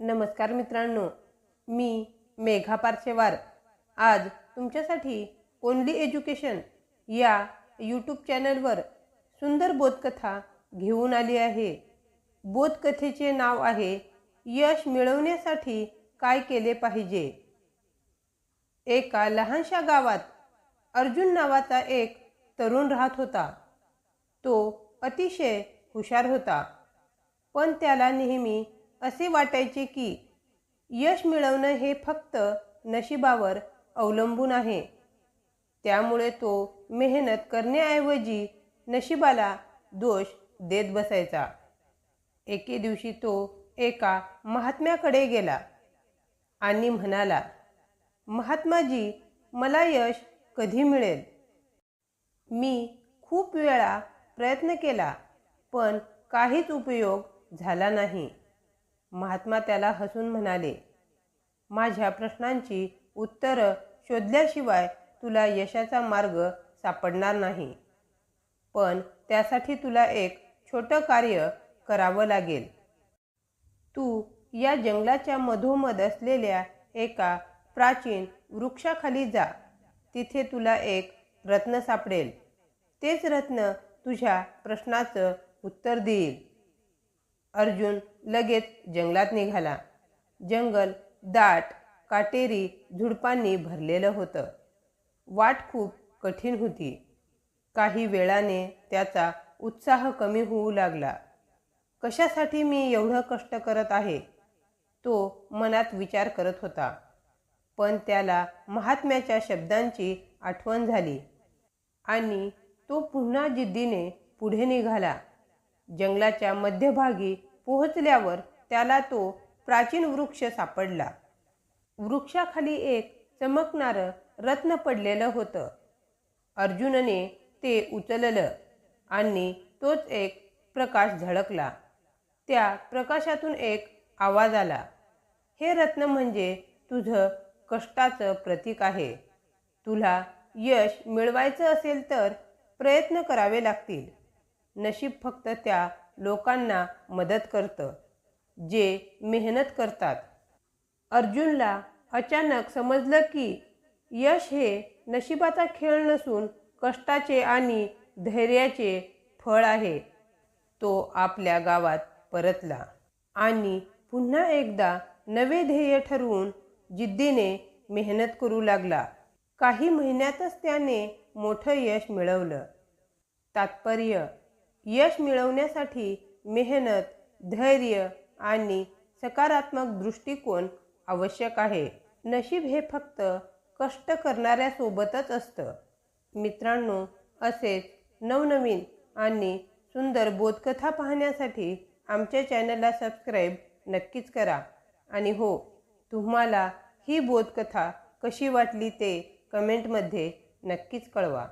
नमस्कार मित्रांनो मी मेघा पारशेवार. आज तुमच्यासाठी ओनली एज्युकेशन या यूट्यूब चॅनलवर सुंदर बोधकथा घेऊन आली आहे. बोधकथेचे नाव आहे यश मिळवण्यासाठी काय केले पाहिजे? एका लहानशा गावात अर्जुन नावाचा एक तरुण राहत होता. तो अतिशय हुशार होता पण त्याला नेहमी असे वाटायचे की यश मिळवणं हे फक्त नशिबावर अवलंबून आहे. त्यामुळे तो मेहनत करण्याऐवजी नशिबाला दोष देत बसायचा. एके दिवशी तो एका महात्म्याकडे गेला आणि म्हणाला महात्माजी मला यश कधी मिळेल? मी खूप वेळा प्रयत्न केला पण काहीच उपयोग झाला नाही. महात्मा त्याला हसून म्हणाले माझ्या प्रश्नांची उत्तरं शोधल्याशिवाय तुला यशाचा मार्ग सापडणार नाही. पण त्यासाठी तुला एक छोटं कार्य करावं लागेल. तू या जंगलाच्या मधोमध असलेल्या एका प्राचीन वृक्षाखाली जा. तिथे तुला एक रत्न सापडेल. तेच रत्न तुझ्या प्रश्नाचं उत्तर देईल. अर्जुन लगेच जंगलात निघाला. जंगल दाट काटेरी झुडपांनी भरलेलं होतं. वाट खूप कठीण होती. काही वेळाने त्याचा उत्साह कमी होऊ लागला. कशासाठी मी एवढं कष्ट करत आहे? तो मनात विचार करत होता. पण त्याला महात्म्याच्या शब्दांची आठवण झाली आणि तो पुन्हा जिद्दीने पुढे निघाला. जंगलाच्या मध्यभागी पोहोचल्यावर त्याला तो प्राचीन वृक्ष सापडला. वृक्षाखाली एक चमकणारं रत्न पडलेलं होतं. अर्जुनने ते उचललं आणि तोच एक प्रकाश झळकला. त्या प्रकाशातून एक आवाज आला. हे रत्न म्हणजे तुझं कष्टाचं प्रतीक आहे. तुला यश मिळवायचं असेल तर प्रयत्न करावे लागतील. नशीब फक्त त्या लोकांना मदत करतं जे मेहनत करतात. अर्जुनला अचानक समजलं की यश हे नशिबाचा खेळ नसून कष्टाचे आणि धैर्याचे फळ आहे. तो आपल्या गावात परतला आणि पुन्हा एकदा नवे ध्येय ठरवून जिद्दीने मेहनत करू लागला. काही महिन्यातच त्याने मोठं यश मिळवलं. तात्पर्य यश मिळवण्यासाठी मेहनत धैर्य आणि सकारात्मक दृष्टिकोन आवश्यक आहे. नशीब हे फक्त कष्ट करणाऱ्यासोबतच असतं. मित्रांनो असेच नवनवीन आणि सुंदर बोधकथा पाहण्यासाठी आमच्या चॅनलला सबस्क्राईब नक्कीच करा. आणि हो तुम्हाला ही बोधकथा कशी वाटली ते कमेंटमध्ये नक्कीच कळवा.